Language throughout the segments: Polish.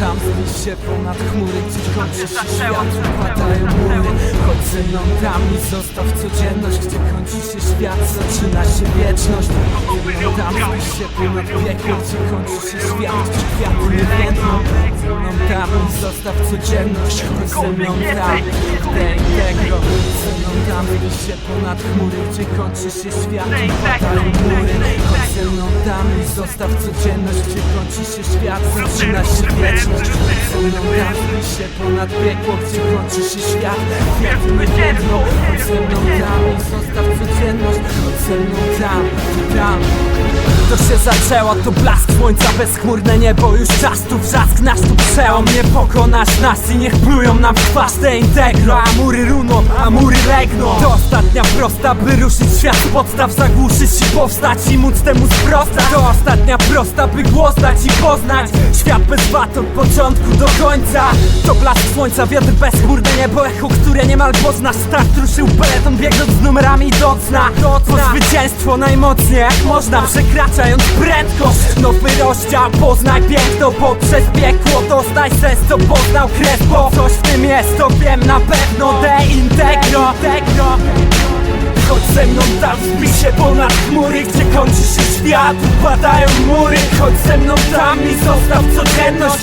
tam, zbliż się ponad chmury Gdzie kończy się świat, upadają mury. Chodź ze mną tam i zostaw codzienność Gdzie kończy się świat, zaczyna się wieczność. Tam, zbliż się ponad piekło Gdzie kończy się świat, gdzie kwiaty nie więdną zostaw codzienność ze mną tam, tego Ze mną tam, zbliż się ponad chmury Gdzie kończy się świat, upadają mury Chodź ze mną tam i zostaw codzienność Gdzie kończy się świat, zaczyna się wieczność. Chodź ze mną tam, się ponad piekło Gdzie kończy się świat, nie więdną Chodź ze mną tam i zostaw codzienność. Chodź ze mną tam, tam to się zaczęło, to blask słońca, bezchmurne niebo Już czas tu wrzask, nasz tu przełom. Nie pokonasz nas i niech plują nam w twarz te integro. A mury runą, a mury legną. To ostatnia prosta, by ruszyć świat podstaw Zagłuszyć i powstać i móc temu sprostać. To ostatnia prosta, by głos dać i poznać Świat bez wad od początku do końca. To blask słońca, wiatr bezchmurne niebo Echo, które niemal poznasz Start ruszył peleton, biegnąc z numerami do cna. Po zwycięstwo najmocniej jak można Przekraczając prędkość Nowy rozdział, poznaj piękno Poprzez piekło doznaj sens Co poznał kres, bo coś w tym jest To wiem na pewno, de integro Chodź ze mną tam, zbij się ponad chmury Gdzie kończy się świat, upadają mury. Chodź ze mną tam i zostaw codzienność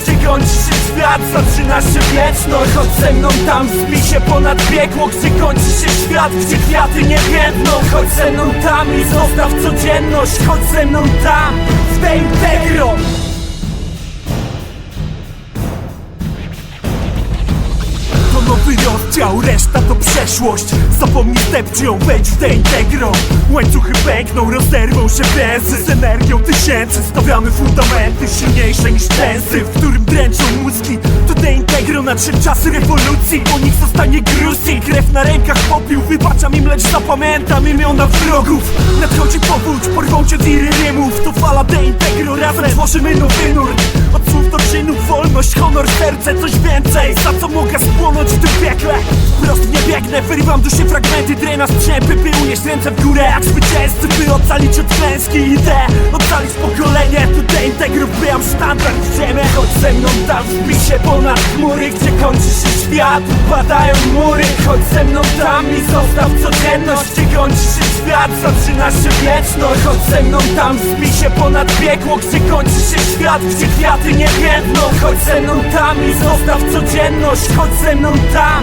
świat, zaczyna się wieczność. Chodź ze mną tam, zbij się ponad piekło Gdzie kończy się świat, gdzie kwiaty nie biedną. Chodź ze mną tam i zostaw codzienność. Chodź ze mną tam, w te integro rozdział, reszta to przeszłość. Zapomnij stepcie ją, wejdź w te integro Łańcuchy pękną, rozerwą się więzy Z energią tysięcy stawiamy fundamenty Silniejsze niż tensy, w którym dręczą mózgi. To te integro nadszedł czas rewolucji Po nich zostanie gruz krew na rękach popiół Wybaczam im, lecz zapamiętam imiona wrogów. Nadchodzi powódź, porwą cię tiry rymów. To fala de integro, razem tworzymy nowy nurt. Od słów do czynów, wolność, honor, serce, coś więcej. Za co mogę spłonąć w tym piekle? Wprost nie biegnę, wyrywam się fragmenty Drenaż strzępy, by unieść ręce w górę. Jak zwycięzcy, by ocalić od klęski Idę ocalić pokolenie Tutaj integro wbijam standard w ziemię. Chodź ze mną tam, zbij się ponad chmury Gdzie kończy się świat, upadają mury Chodź ze mną tam i zostaw codzienność Gdzie kończy się świat, zaczyna się wieczność Chodź ze mną tam, zbij się ponad piekło Gdzie kończy się świat, gdzie kwiaty nie biedną Chodź ze mną tam i zostaw codzienność Chodź ze mną tam,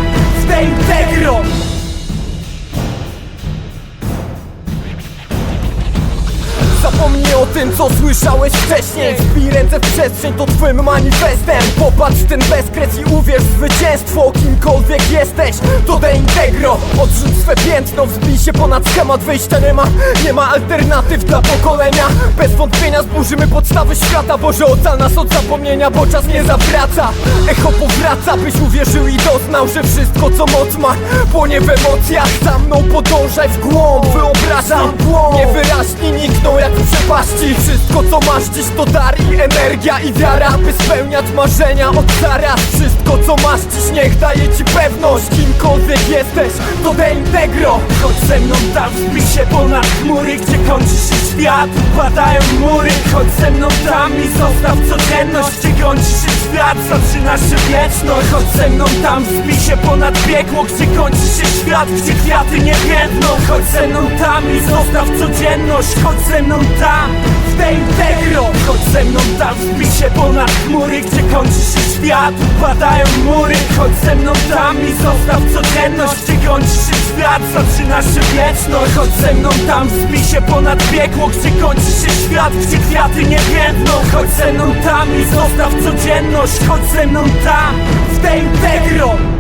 tym, co słyszałeś wcześniej. Wbij ręce w przestrzeń, to twym manifestem. Popatrz w ten bezkres i uwierz w zwycięstwo. Kimkolwiek jesteś, to de integro. Odrzuć swe piętno, wzbij się ponad schemat. Wyjścia nie ma, nie ma alternatyw dla pokolenia. Bez wątpienia zburzymy podstawy świata Boże ocal nas od zapomnienia, bo czas nie zawraca. Echo powraca, byś uwierzył i doznał Że wszystko co moc ma, płonie w emocjach. Za mną podążaj w głąb, wyobrażam Niewyraźni masz dziś to dar i energia i wiara By spełniać marzenia od zaraz Wszystko co masz dziś niech daje ci pewność. Kimkolwiek jesteś, to de integro. Chodź ze mną tam, zbij się ponad chmury Gdzie kończy się świat, upadają mury Chodź ze mną tam i zostaw codzienność Gdzie kończy się świat, zaczyna się wieczność. Chodź ze mną tam, zbij się ponad piekło Gdzie kończy się świat, gdzie kwiaty nie biedną. Chodź ze mną tam i zostaw codzienność. Chodź ze mną tam, w te integro Chodź ze mną tam, zbij się ponad chmury Gdzie kończy się świat, upadają mury Chodź ze mną tam i zostaw codzienność Gdzie kończy się świat, zaczyna się wieczność. Chodź ze mną tam, zbij się ponad piekło Gdzie kończy się świat, gdzie kwiaty nie biedną. Chodź ze mną tam i zostaw codzienność Chodź ze mną tam, w te integro